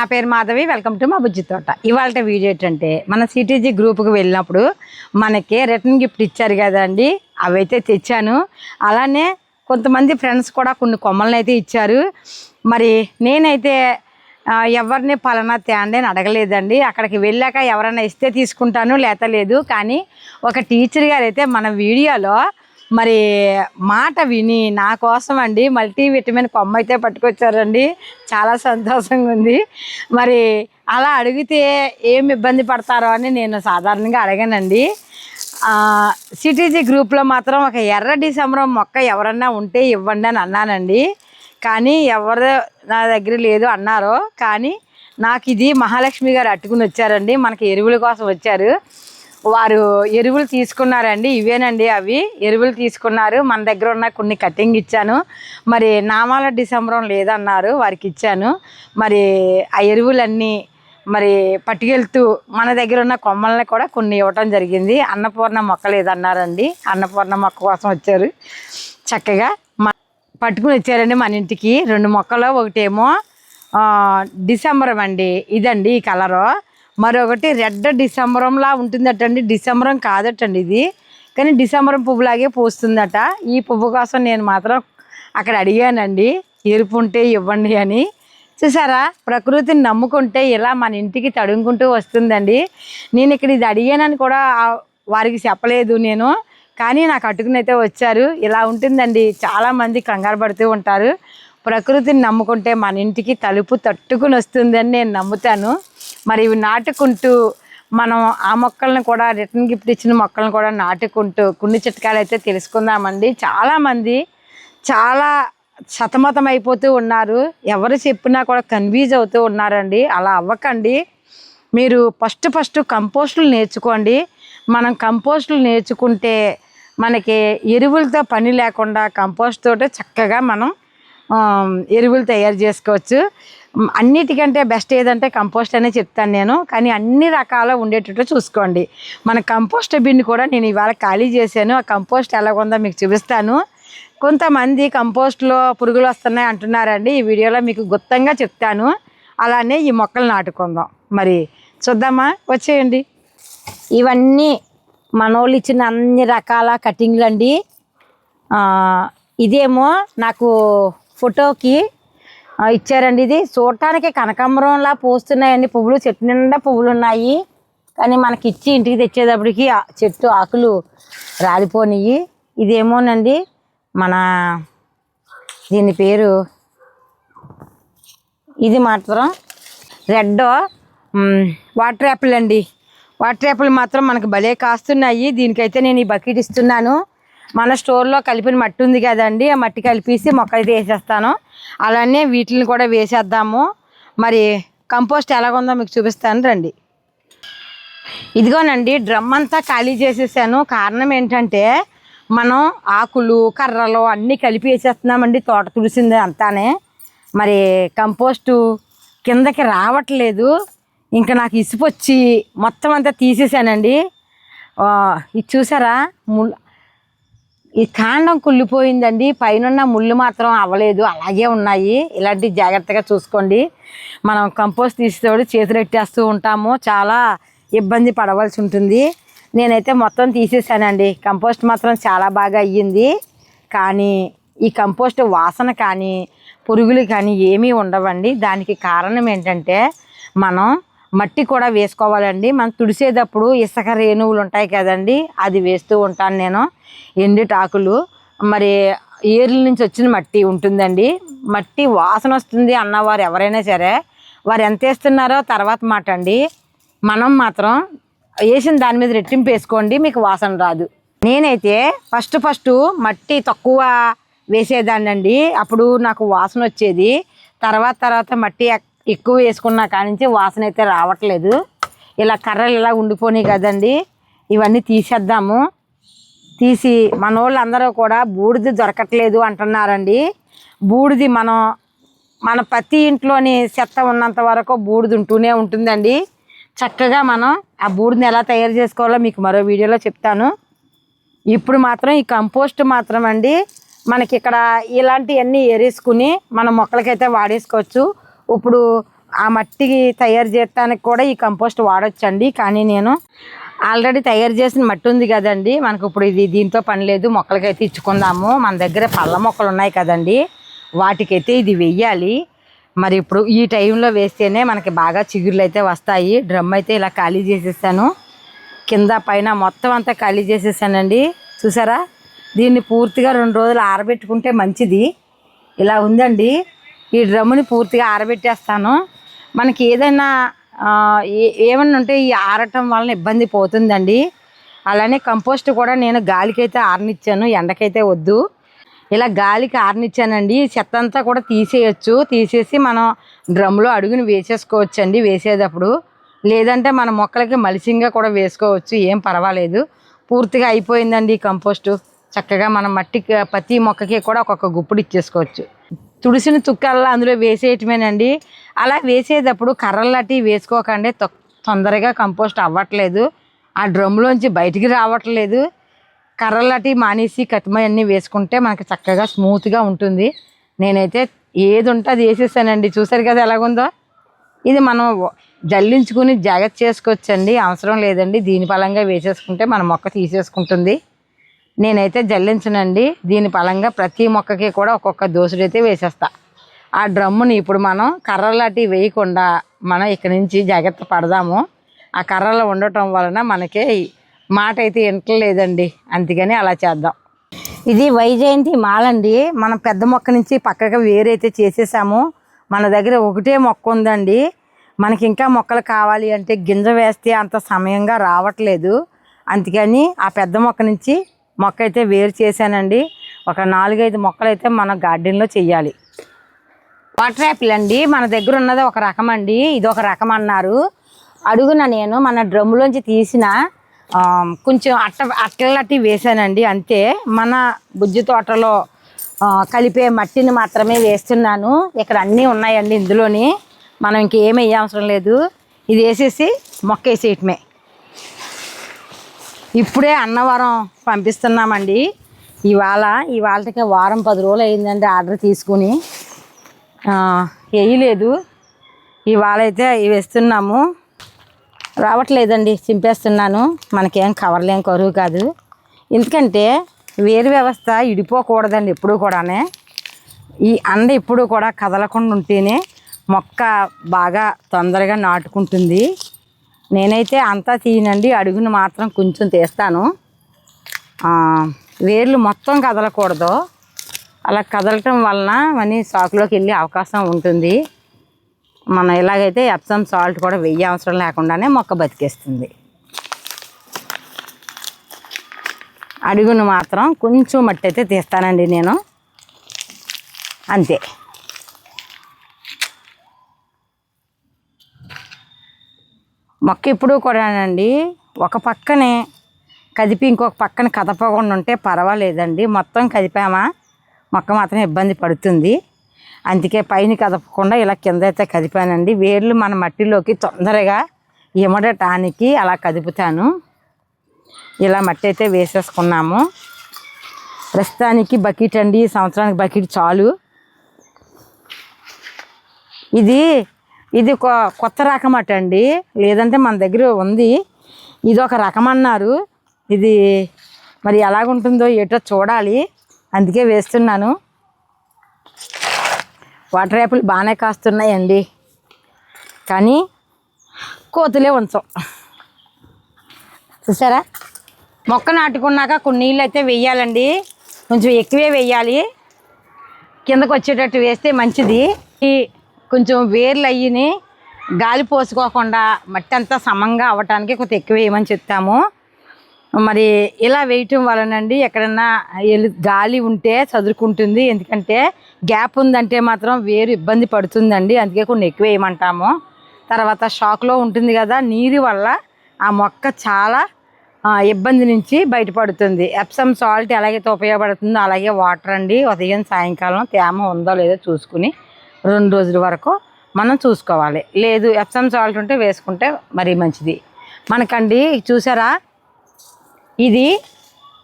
నా పేరు Madhavi welcome to మా బుజ్జి తోట. ఇవాళ వీడియో ఏంటంటే మన సిటీజీ గ్రూప్కి వెళ్ళినప్పుడు మనకి రిటర్న్ గిఫ్ట్ ఇచ్చారు కదండి. అవైతే తెచ్చాను. అలానే కొంతమంది ఫ్రెండ్స్ కూడా కొన్ని కొమ్మలను అయితే ఇచ్చారు. మరి నేనైతే ఎవరిని పలానా తేండి అని అడగలేదండి. అక్కడికి వెళ్ళాక ఎవరైనా ఇస్తే తీసుకుంటాను లేత లేదు. కానీ ఒక టీచర్ గారు అయితే మన వీడియోలో మరి మాట విని నా కోసం అండి మల్టీ విటమిన్ కొమ్మ అయితే పట్టుకొచ్చారండి. చాలా సంతోషంగా ఉంది. మరి అలా అడిగితే ఏం ఇబ్బంది పడతారో అని నేను సాధారణంగా అడగానండి. సిటీజీ గ్రూప్లో మాత్రం ఒక ఎర్ర డిసెంబరం మొక్క ఎవరన్నా ఉంటే ఇవ్వండి అని అన్నానండి. కానీ ఎవరు నా దగ్గర లేదు అన్నారు కానీ నాకు ఇది మహాలక్ష్మి గారు అట్టుకుని వచ్చారండి. మనకి ఎరువుల కోసం వచ్చారు. వారు ఎరువులు తీసుకున్నారండి. ఇవేనండి అవి. ఎరువులు తీసుకున్నారు. మన దగ్గర ఉన్న కొన్ని కటింగ్ ఇచ్చాను. మరి నామాల డిసెంబరం లేదన్నారు. వారికి ఇచ్చాను. మరి ఆ ఎరువులన్నీ మరి పట్టుకెళ్తూ మన దగ్గర ఉన్న కొమ్మల్ని కూడా కొన్ని ఇవ్వటం జరిగింది. అన్నపూర్ణ మొక్క లేదన్నారండి. అన్నపూర్ణ మొక్క కోసం వచ్చారు. చక్కగా పట్టుకుని వచ్చారండి మన ఇంటికి. రెండు మొక్కలు ఒకటేమో డిసెంబరం అండి. ఇదండి ఈ కలరు. మరొకటి రెడ్ డిసెంబరంలా ఉంటుందటండి. డిసెంబరం కాదటండి ఇది. కానీ డిసెంబరం పువ్వులాగే పూస్తుందట. ఈ పువ్వు కోసం నేను మాత్రం అక్కడ అడిగానండి. ఎరుపు ఉంటే ఇవ్వండి అని. చూసారా? ప్రకృతిని నమ్ముకుంటే ఇలా మన ఇంటికి తడుముకుంటూ వస్తుందండి. నేను ఇక్కడ ఇది అడిగానని కూడా వారికి చెప్పలేదు నేను. కానీ నాకు అటుకునైతే వచ్చారు. ఇలా ఉంటుందండి. చాలామంది కంగారు పడుతూ ఉంటారు. ప్రకృతిని నమ్ముకుంటే మన ఇంటికి తలుపు తట్టుకుని వస్తుందని నేను నమ్ముతాను. మరి ఇవి నాటుకుంటూ మనం ఆ మొక్కలను కూడా రిటర్న్ గిఫ్ట్ ఇచ్చిన మొక్కలను కూడా నాటుకుంటూ కొన్ని చిట్కాలు అయితే తెలుసుకుందామండి. చాలామంది చాలా సతమతం అయిపోతూ ఉన్నారు. ఎవరు చెప్పినా కూడా కన్ఫ్యూజ్ అవుతూ ఉన్నారండి. అలా అవ్వకండి. మీరు ఫస్ట్ ఫస్ట్ కంపోస్టులు నేర్చుకోండి. మనం కంపోస్టులు నేర్చుకుంటే మనకి ఎరువులతో పని లేకుండా కంపోస్ట్ తోటే చక్కగా మనం ఎరువులు తయారు చేసుకోవచ్చు. అన్నిటికంటే బెస్ట్ ఏదంటే కంపోస్ట్ అనే చెప్తాను నేను. కానీ అన్ని రకాల ఉండేటట్టు చూసుకోండి. మన కంపోస్ట్ బిన్ కూడా నేను ఇవాళ ఖాళీ చేశాను. ఆ కంపోస్ట్ ఎలా ఉందో మీకు చూపిస్తాను. కొంతమంది కంపోస్ట్లో పురుగులు వస్తున్నాయి అంటున్నారండి. ఈ వీడియోలో మీకు గుప్తంగా చెప్తాను. అలానే ఈ మొక్కలు నాటుకుందాం. మరి చూద్దామా? వచ్చేయండి. ఇవన్నీ మనోళ్ళు ఇచ్చిన అన్ని రకాల కటింగ్లు అండి ఇదేమో నాకు ఫోటోకి ఇచ్చారండి ఇది. చూడటానికి కనకాంబరంలా పూస్తున్నాయండి పువ్వులు. చెట్టు నిండా పువ్వులు ఉన్నాయి కానీ మనకి ఇచ్చి ఇంటికి తెచ్చేటప్పటికి చెట్టు ఆకులు రాలిపోనియి ఇదేమోనండి మన దీని పేరు. ఇది మాత్రం రెడ్ వాటర్ యాపిల్ అండి. వాటర్ యాపిల్ మాత్రం మనకు భలే కాస్తున్నాయి. దీనికైతే నేను ఈ బకెట్ ఇస్తున్నాను. మన స్టోర్లో కలిపిన మట్టి ఉంది కదండి ఆ మట్టి కలిపేసి మొక్కలు తీసేస్తాను వేసేస్తాను. అలానే వీటిని కూడా వేసేద్దాము. మరి కంపోస్ట్ ఎలాగుందో మీకు చూపిస్తాను రండి. ఇదిగోనండి డ్రమ్ అంతా ఖాళీ చేసేసాను. కారణం ఏంటంటే మనం ఆకులు కర్రలు అన్నీ కలిపి వేసేస్తున్నామండి తోట తుడిసింది అంతానే. మరి కంపోస్టు కిందకి రావట్లేదు. ఇంకా నాకు ఇసుపొచ్చి మొత్తం అంతా తీసేసానండి. ఇది చూసారా? ము ఈ కాండం కుళ్ళిపోయిందండి. పైన ముళ్ళు మాత్రం అవ్వలేదు. అలాగే ఉన్నాయి. ఇలాంటి జాగ్రత్తగా చూసుకోండి. మనం కంపోస్ట్ తీసేటప్పుడు చేతులు ఎట్టేస్తూ ఉంటాము. చాలా ఇబ్బంది పడవలసి ఉంటుంది. నేనైతే మొత్తం తీసేసానండి. కంపోస్ట్ మాత్రం చాలా బాగా అయ్యింది. కానీ ఈ కంపోస్ట్ వాసన కానీ పురుగులు కానీ ఏమీ ఉండవండి. దానికి కారణం ఏంటంటే మనం మట్టి కూడా వేసుకోవాలండి. మనం తుడిసేటప్పుడు ఇసుక రేణువులు ఉంటాయి కదండి అది వేస్తూ ఉంటాను నేను. ఎండుటాకులు. మరి ఏర్ల నుంచి వచ్చిన మట్టి ఉంటుందండి. మట్టి వాసన వస్తుంది అన్నవారు ఎవరైనా సరే. వారు ఎంత వేస్తున్నారో తర్వాత మాట అండి. మనం మాత్రం వేసిన దాని మీద రెట్టింపు వేసుకోండి మీకు వాసన రాదు. నేనైతే ఫస్ట్ ఫస్ట్ మట్టి తక్కువ వేసేదాన్నండి. అప్పుడు నాకు వాసన వచ్చేది. తర్వాత తర్వాత మట్టి ఎక్కువ వేసుకున్న కానించి వాసన అయితే రావట్లేదు. ఇలా కర్రలు ఇలా ఉండిపోయినాయి కదండి. ఇవన్నీ తీసేద్దాము. తీసి మన వాళ్ళందరూ కూడా బూడిది దొరకట్లేదు అంటున్నారండి. బూడిది మనం మన ప్రతి ఇంట్లోని చెత్త ఉన్నంత వరకు బూడిద ఉంటూనే ఉంటుందండి. చక్కగా మనం ఆ బూడిదని ఎలా తయారు చేసుకోవాలో మీకు మరో వీడియోలో చెప్తాను. ఇప్పుడు మాత్రం ఈ కంపోస్ట్ మాత్రం అండి మనకి ఇక్కడ ఇలాంటివన్నీ ఏరేసుకుని మన మొక్కలకైతే వాడేసుకోవచ్చు. ఇప్పుడు ఆ మట్టి తయారు చేయడానికి కూడా ఈ కంపోస్ట్ వాడొచ్చండి. కానీ నేను ఆల్రెడీ తయారు చేసిన మట్టి ఉంది కదండి. మనకు ఇప్పుడు ఇది దీంతో పని లేదు. మొక్కలకైతే ఇచ్చుకుందాము. మన దగ్గర పళ్ళ మొక్కలు ఉన్నాయి కదండి. వాటికైతే ఇది వెయ్యాలి. మరి ఇప్పుడు ఈ టైంలో వేస్తేనే మనకి బాగా చిగుర్లు అయితే వస్తాయి. డ్రమ్ అయితే ఇలా ఖాళీ చేసేసాను. కింద పైన మొత్తం అంతా ఖాళీ చేసేసానండి. చూసారా? దీన్ని పూర్తిగా రెండు రోజులు ఆరబెట్టుకుంటే మంచిది. ఇలా ఉందండి. ఈ డ్రమ్ముని పూర్తిగా ఆరబెట్టేస్తాను. మనకి ఏదైనా ఏ- ఏమన్నా ఉంటే ఈ ఆరటం వలన ఇబ్బంది పోతుందండి. అలానే కంపోస్ట్ కూడా నేను గాలికైతే ఆరనిచ్చాను ఎండకైతే వద్దు. ఇలా గాలికి ఆరనిచ్చానండి. చెత్త అంతా కూడా తీసేయచ్చు. తీసేసి మనం డ్రమ్లో అడుగుని వేసేసుకోవచ్చండి వేసేటప్పుడు. లేదంటే మన మొక్కలకి మలిసింగా కూడా వేసుకోవచ్చు ఏం పర్వాలేదు. పూర్తిగా అయిపోయిందండి ఈ కంపోస్టు. చక్కగా మనం మట్టికి ప్రతి మొక్కకి కూడా ఒక్కొక్క గుప్పుడు ఇచ్చేసుకోవచ్చు. తుడిసిన తుక్కల్లా అందులో వేసేయటమేనండి. అలా వేసేటప్పుడు కర్రలు వేసుకోకండి. తొ- తొందరగా కంపోస్ట్ అవ్వట్లేదు. ఆ డ్రమ్లోంచి బయటికి రావట్లేదు. కర్రలాంటివి మానేసి కతిమ వేసుకుంటే మనకి చక్కగా స్మూత్గా ఉంటుంది. నేనైతే ఏది ఉంటే అది వేసేసానండి. చూసారు కదా ఎలాగుందో? ఇది మనం జల్లించుకుని జాగ్రత్త చేసుకోవచ్చండి. అవసరం లేదండి. దీని ఫలంగా వేసేసుకుంటే మన మొక్క తీసేసుకుంటుంది. నేనైతే జల్లించనండి. దీని పలంగా ప్రతి మొక్కకి కూడా ఒక్కొక్క దోసుడైతే వేసేస్తా. ఆ డ్రమ్ముని ఇప్పుడు మనం కర్రలాంటివి వేయకుండా మనం ఇక్కడి నుంచి జాగ్రత్త పడదాము. ఆ కర్రలు ఉండటం వలన మనకి మాట అయితే వింటలేదండి అందుకని అలా చేద్దాం. ఇది వైజయంతి మాలండి మనం పెద్ద మొక్క నుంచి పక్కగా వేరైతే చేసేసాము. మన దగ్గర ఒకటే మొక్క ఉందండి. మనకి ఇంకా మొక్కలు కావాలి అంటే గింజ వేస్తే అంత సమయంగా రావట్లేదు. అందుకని ఆ పెద్ద మొక్క నుంచి మొక్క అయితే వేరు చేశానండి. ఒక నాలుగైదు మొక్కలు అయితే మన గార్డెన్లో చెయ్యాలి. వాటర్ యాపిల్ అండి మన దగ్గర ఉన్నది ఒక రకం అండి ఇది ఒక రకం అన్నారు. అడుగున నేను మన డ్రమ్ములోంచి తీసిన కొంచెం అట్ట అట్టలట్టి వేసానండి అంతే మన బుజ్జి తోటలో కలిపే మట్టిని మాత్రమే వేస్తున్నాను. ఇక్కడ అన్నీ ఉన్నాయండి ఇందులోని. మనం ఇంకేమి వేయ అవసరం లేదు. ఇది వేసేసి మొక్క వేసేయటమే ఇప్పుడే అన్నవరం పంపిస్తున్నామండి. ఇవాళ ఇవాళకి వారం పది రోజులు అయిందండి ఆర్డర్ తీసుకుని. వేయలేదు. ఇవాళ అయితే వేస్తున్నాము. రావట్లేదండి చింపేస్తున్నాను. మనకేం కవర్లేం కరువు కాదు. ఎందుకంటే వేరు వ్యవస్థ ఇడిపోకూడదండి ఎప్పుడు కూడానే. ఈ అండ ఎప్పుడు కూడా కదలకుండా ఉంటేనే మొక్క బాగా తొందరగా నాటుకుంటుంది. నేనైతే అంతా తీయనండి అడుగును మాత్రం కొంచెం తీస్తాను. వేర్లు మొత్తం కదలకూడదు. అలా కదలటం వలన మనీ సాకులోకి వెళ్ళే అవకాశం ఉంటుంది. మనం ఇలాగైతే ఎప్సమ్ సాల్ట్ కూడా వెయ్యి అవసరం లేకుండానే మొక్క బతికేస్తుంది. అడుగును మాత్రం కొంచెం మట్టి అయితే తీస్తానండి నేను. అంతే. మొక్క ఎప్పుడూ కూడానండి ఒక పక్కనే కదిపి ఇంకొక పక్కన కదపకుండా ఉంటే పర్వాలేదండి. మొత్తం కదిపామా మొక్క మాత్రం ఇబ్బంది పడుతుంది. అందుకే పైన కదపకుండా ఇలా కింద అయితే కదిపానండి. వేర్లు మన మట్టిలోకి తొందరగా ఇమడటానికి అలా కదుపుతాను. ఇలా మట్టి అయితే వేసేసుకున్నాము. ప్రస్తుతానికి బకెట్ అండి. సంవత్సరానికి బకెట్ చాలు. ఇది ఇది ఒక కొత్త రకం అట అండి లేదంటే మన దగ్గర ఉంది. ఇది ఒక రకం అన్నారు. ఇది మరి ఎలాగుంటుందో ఏటో చూడాలి. అందుకే వేస్తున్నాను. వాటర్ యాపిల్ బాగానే కాస్తున్నాయండి. కానీ కోతులే ఉంచం. చూసారా? మొక్క నాటుకున్నాక కొన్ని నీళ్ళు అయితే వెయ్యాలండి కొంచెం ఎక్కువే వెయ్యాలి కిందకు వచ్చేటట్టు వేస్తే మంచిది. ఈ కొంచెం వేర్లు అయ్యిని గాలి పోసుకోకుండా మట్టి అంతా సమంగా అవ్వటానికి కొంచెం ఎక్కువ వేయమని చెప్తాము. మరి ఇలా వేయటం వలనండి ఎక్కడన్నా గాలి ఉంటే చదురుకుంటుంది. ఎందుకంటే గ్యాప్ ఉందంటే మాత్రం వేరు ఇబ్బంది పడుతుందండి. అందుకే కొన్ని ఎక్కువ వేయమంటాము. తర్వాత షాక్లో ఉంటుంది కదా నీరు వల్ల ఆ మొక్క చాలా ఇబ్బంది నుంచి బయటపడుతుంది. ఎప్సమ్ సాల్ట్ ఎలాగైతే ఉపయోగపడుతుందో అలాగే వాటర్ అండి. ఉదయం సాయంకాలం తేమ ఉందో లేదో చూసుకుని రెండు రోజుల వరకు మనం చూసుకోవాలి. లేదు ఎప్సమ్ సాల్ట్ ఉంటే వేసుకుంటే మరీ మంచిది. మనకండి చూసారా? ఇది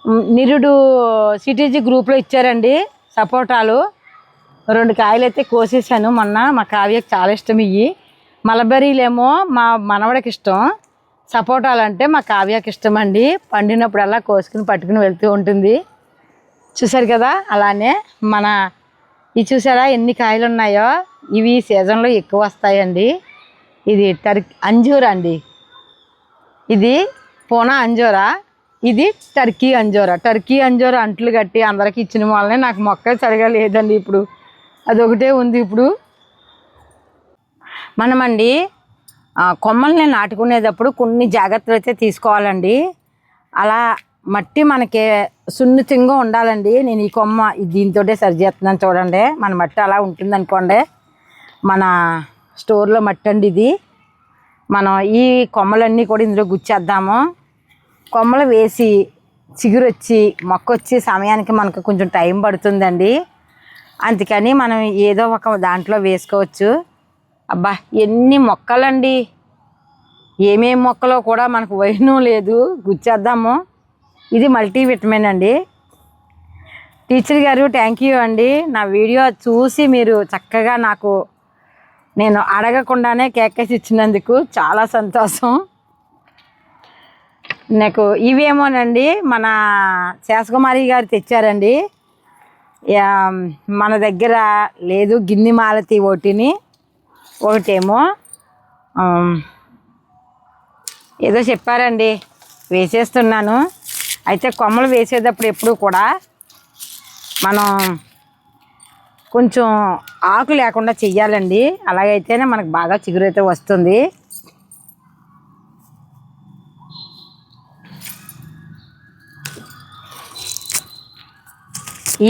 నిరుడు సిటీజీ గ్రూప్లో ఇచ్చారండి సపోటాలు. రెండు కాయలు అయితే కోసేసాను మొన్న మా కావ్యకి చాలా ఇష్టం ఇవి మలబెర్రీలేమో మా మనవడికి ఇష్టం. సపోటాలు అంటే మా కావ్యకి ఇష్టం అండి పండినప్పుడల్లా కోసుకుని పట్టుకుని వెళ్తూ ఉంటుంది. చూసారు కదా? అలానే మన ఇది చూసారా ఎన్ని కాయలు ఉన్నాయో ఇవి ఈ సీజన్లో ఎక్కువ వస్తాయండి. ఇది టర్కీ అంజూరా అండి. ఇది పూనా అంజూరా. ఇది టర్కీ అంజోరా. టర్కీ అంజోరా అంట్లు కట్టి అందరికి ఇచ్చిన వాళ్ళనే నాకు మొక్క సరిగా లేదండి ఇప్పుడు. అదొకటే ఉంది ఇప్పుడు. మనమండి కొమ్మల్ని నాటుకునేటప్పుడు కొన్ని జాగ్రత్తలు అయితే తీసుకోవాలండి. అలా మట్టి మనకి సున్నితంగా ఉండాలండి. నేను ఈ కొమ్మ దీంతోటే సరి చేస్తున్నాను చూడండి. మన మట్టి అలా ఉంటుంది అనుకోండి మన స్టోర్లో మట్టి అండి ఇది. మనం ఈ కొమ్మలన్నీ కూడా ఇందులో గుచ్చేద్దాము. కొమ్మలు వేసి చిగురు వచ్చి మొక్క వచ్చి సమయానికి మనకు కొంచెం టైం పడుతుందండి. అందుకని మనం ఏదో ఒక దాంట్లో వేసుకోవచ్చు. అబ్బా ఎన్ని మొక్కలండి. ఏమేమి మొక్కలో కూడా మనకు వైనం లేదు. గుచ్చేద్దాము. ఇది మల్టీ విటమిన్ అండి. టీచర్ గారు థ్యాంక్ యూ అండి. నా వీడియో చూసి మీరు చక్కగా నాకు నేను అడగకుండానే కేకేసి ఇచ్చినందుకు చాలా సంతోషం. నాకు ఇవేమోనండి మన శేషకుమారి గారు తెచ్చారండి. మన దగ్గర లేదు గిన్నె మాలతి ఒకటిని ఒకటేమో ఏదో చెప్పారండి వేసేస్తున్నాను. అయితే కొమ్మలు వేసేటప్పుడు ఎప్పుడు కూడా మనం కొంచెం ఆకు లేకుండా చెయ్యాలండి. అలాగైతేనే మనకు బాగా చిగురైతే వస్తుంది.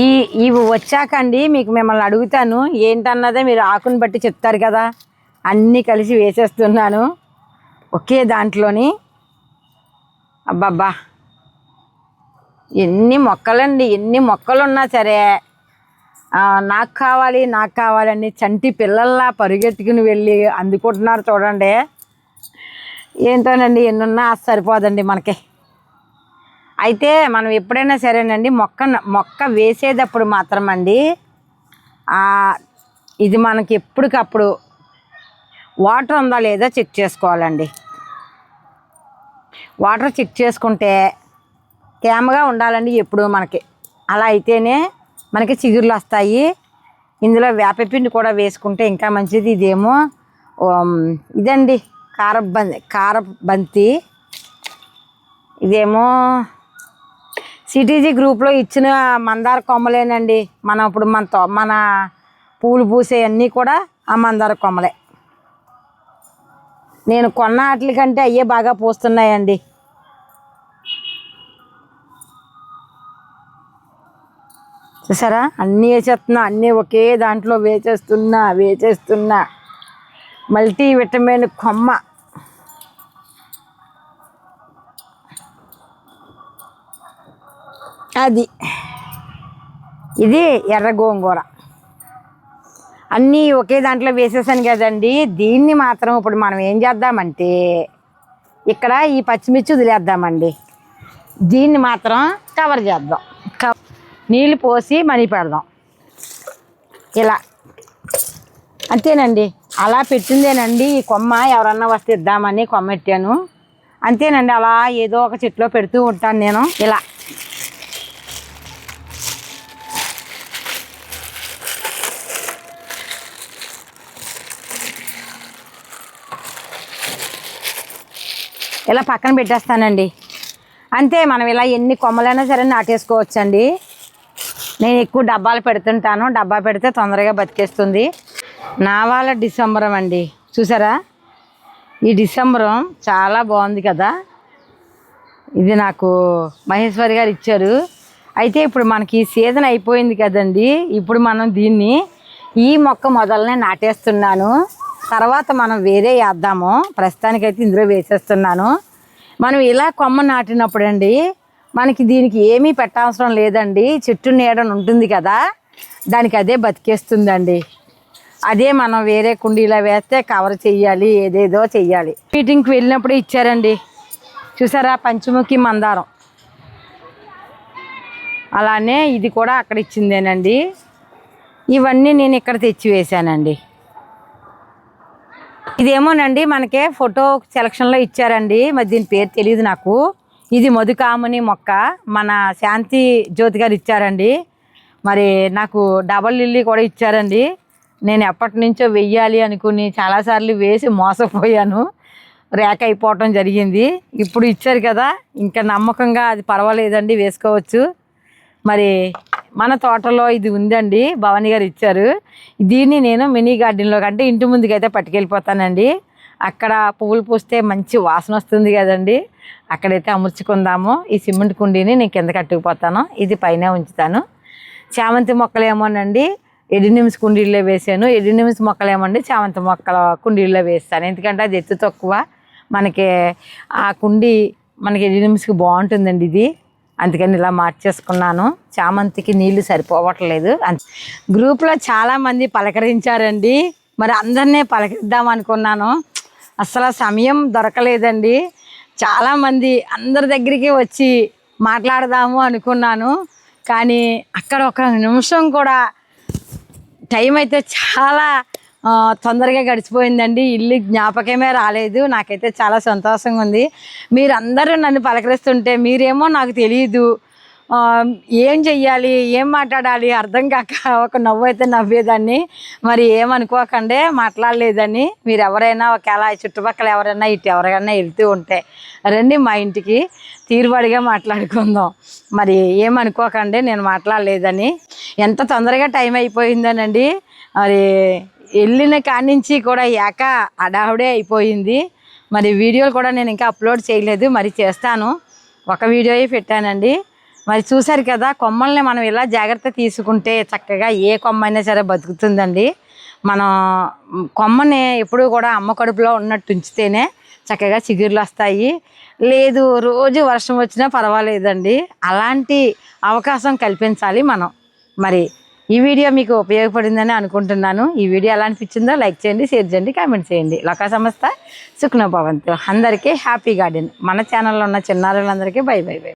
ఈ ఇవి వచ్చాకండి మీకు మిమ్మల్ని అడుగుతాను ఏంటన్నదే మీరు ఆకుని బట్టి చెప్తారు కదా. అన్నీ కలిసి వేసేస్తున్నాను ఒకే దాంట్లోని. అబ్బబ్బా. ఎన్ని మొక్కలండి ఎన్ని మొక్కలు ఉన్నా సరే నాకు కావాలి నాకు కావాలని చంటి పిల్లల్లా పరుగెత్తుకుని వెళ్ళి అందుకుంటున్నారు చూడండి. ఏంటోనండి ఎన్నున్నా సరిపోదండి మనకి. అయితే మనం ఎప్పుడైనా సరేనండి మొక్క మొక్క వేసేటప్పుడు మాత్రం అండి ఇది మనకి ఎప్పటికప్పుడు వాటర్ ఉందా లేదా చెక్ చేసుకోవాలండి. వాటర్ చెక్ చేసుకుంటే తేమగా ఉండాలండి ఎప్పుడు మనకి. అలా అయితేనే మనకి చిగుర్లు వస్తాయి. ఇందులో వేపపిండి కూడా వేసుకుంటే ఇంకా మంచిది ఇదేమో. ఇదండి కార బంతి కార బంతి ఇదేమో సిటీజీ గ్రూప్లో ఇచ్చిన మందార కొమ్మలేనండి. మనం ఇప్పుడు మన తో- మన పూలు పూసేవన్నీ కూడా ఆ మందార కొమ్మలే. నేను కొన్న వాటి కంటే అయ్యే బాగా పూస్తున్నాయండి. చూసారా? అన్నీ వేసేస్తున్నా అన్నీ ఒకే దాంట్లో వేసేస్తున్నా వేసేస్తున్నా. మల్టీ విటమిన్ కొమ్మ. అది. ఇది ఎర్ర గోంగూర. అన్నీ ఒకే దాంట్లో వేసేసాను కదండి దీన్ని మాత్రం ఇప్పుడు మనం ఏం చేద్దామంటే ఇక్కడ ఈ పచ్చిమిర్చి వదిలేద్దామండి. దీన్ని మాత్రం కవర్ చేద్దాం. నీళ్ళు పోసి మనీ పెడదాం. ఇలా. అంతేనండి. అలా పెట్టిందేనండి. ఈ కొమ్మ ఎవరన్నా వస్తే ఇద్దామని కొమ్మ పెట్టాను అంతేనండి. అలా ఏదో ఒక చెట్లో పెడుతూ ఉంటాను నేను. ఇలా. ఇలా పక్కన పెట్టేస్తానండి. అంతే మనం ఇలా ఎన్ని కొమ్మలైనా సరే నాటేసుకోవచ్చండి. నేను ఎక్కువ డబ్బాలు పెడుతుంటాను. డబ్బా పెడితే తొందరగా బతికేస్తుంది. నావాల డిసెంబరం అండి. చూసారా? ఈ డిసెంబరం చాలా బాగుంది కదా? ఇది నాకు మహేశ్వరి గారు ఇచ్చారు. అయితే ఇప్పుడు మనకి సీజన్ అయిపోయింది కదండి. ఇప్పుడు మనం దీన్ని ఈ మొక్క మొదలనే నాటేస్తున్నాను. తర్వాత మనం వేరే వేద్దాము. ప్రస్తుతానికైతే ఇందులో వేసేస్తున్నాను. మనం ఇలా కొమ్మ నాటినప్పుడు అండి మనకి దీనికి ఏమీ పెట్టవసరం లేదండి. చెట్టు నీడని ఉంటుంది కదా దానికి అదే బతికేస్తుందండి. అదే మనం వేరే కుండీలో వేస్తే కవర్ చెయ్యాలి ఏదేదో చెయ్యాలి. మీటింగ్కి వెళ్ళినప్పుడు ఇచ్చారండి. చూసారా? పంచముఖి మందారం. అలానే ఇది కూడా అక్కడ ఇచ్చిందేనండి. ఇవన్నీ నేను ఇక్కడ తెచ్చి వేశానండి. ఇదేమోనండి మనకే ఫోటో సెలక్షన్లో ఇచ్చారండి. మరి దీని పేరు తెలియదు నాకు. ఇది మధుకాముని మొక్క. మన శాంతి జ్యోతి గారు ఇచ్చారండి. మరి నాకు డబల్ లిల్లీ కూడా ఇచ్చారండి. నేను ఎప్పటి నుంచో వెయ్యాలి అనుకుని చాలాసార్లు వేసి మోసపోయాను. రేక అయిపోవటం జరిగింది. ఇప్పుడు ఇచ్చారు కదా ఇంకా నమ్మకంగా అది పర్వాలేదండి వేసుకోవచ్చు. మరి మన తోటలో ఇది ఉందండి భవానీ గారు ఇచ్చారు. దీన్ని నేను మినీ గార్డెన్లో కంటే ఇంటి ముందుకు అయితే పట్టుకెళ్ళిపోతానండి. అక్కడ పువ్వులు పూస్తే మంచి వాసన వస్తుంది కదండి. అక్కడైతే అమర్చుకుందాము. ఈ సిమెంట్ కుండీని నేను కింద కట్టుకుపోతాను. ఇది పైన ఉంచుతాను. చామంతి మొక్కలు ఏమోనండి ఎడినిమ్స్ కుండీల్లో వేసాను. ఎడినిమ్స్ మొక్కలు ఏమండి చామంతి మొక్కల కుండీల్లో వేస్తాను. ఎందుకంటే అది ఎత్తు తక్కువ. మనకి ఆ కుండీ మనకి ఎడినిమ్స్కి బాగుంటుందండి ఇది. అందుకని ఇలా మార్చేసుకున్నాను. చామంతికి నీళ్ళు సరిపోవట్లేదు. అంత గ్రూప్లో చాలామంది పలకరించారండి. మరి అందరినీ పలకరిద్దాం అనుకున్నాను. అసలు సమయం దొరకలేదండి. చాలామంది అందరి దగ్గరికి వచ్చి మాట్లాడదాము అనుకున్నాను. కానీ అక్కడ ఒక నిమిషం కూడా టైం అయితే చాలా తొందరగా గడిచిపోయిందండి. ఇల్లు జ్ఞాపకమే రాలేదు. నాకైతే చాలా సంతోషంగా ఉంది. మీరందరూ నన్ను పలకరిస్తుంటే మీరేమో నాకు తెలియదు ఏం చెయ్యాలి? ఏం మాట్లాడాలి? అర్థం కాక ఒక నవ్వు అయితే నవ్వేదాన్ని. మరి ఏమనుకోకండి మాట్లాడలేదని మీరు ఎవరైనా ఒకవేళ చుట్టుపక్కల ఎవరైనా ఇటు ఎవరికైనా వెళ్తూ ఉంటే రండి మా ఇంటికి తీరుబడిగా మాట్లాడుకుందాం. మరి ఏమనుకోకండి నేను మాట్లాడలేదని. ఎంత తొందరగా టైం అయిపోయిందనండి. మరి వెళ్ళిన కానించి నుంచి కూడా ఏక అడావుడే అయిపోయింది. మరి వీడియోలు కూడా నేను ఇంకా అప్లోడ్ చేయలేదు మరి చేస్తాను. ఒక వీడియోయే పెట్టానండి. మరి చూసారు కదా కొమ్మల్ని మనం ఇలా జాగ్రత్త తీసుకుంటే చక్కగా ఏ కొమ్మ అయినా సరే బతుకుతుందండి. మనం కొమ్మని ఎప్పుడూ కూడా అమ్మ కడుపులో ఉన్నట్టు ఉంచితేనే చక్కగా చిగుర్లు వస్తాయి. లేదు రోజు వర్షం వచ్చినా పర్వాలేదండి. అలాంటి అవకాశం కల్పించాలి మనం. మరి ఈ వీడియో మీకు ఉపయోగపడిందని అనుకుంటున్నాను. ఈ వీడియో ఎలా అనిపించిందో లైక్ చేయండి షేర్ చేయండి కామెంట్ చేయండి. లోకా సంస్థ సుఖ్నభవంతు. అందరికీ హ్యాపీ గార్డెన్. మన ఛానల్లో ఉన్న చిన్నారులందరికీ బై బై బై.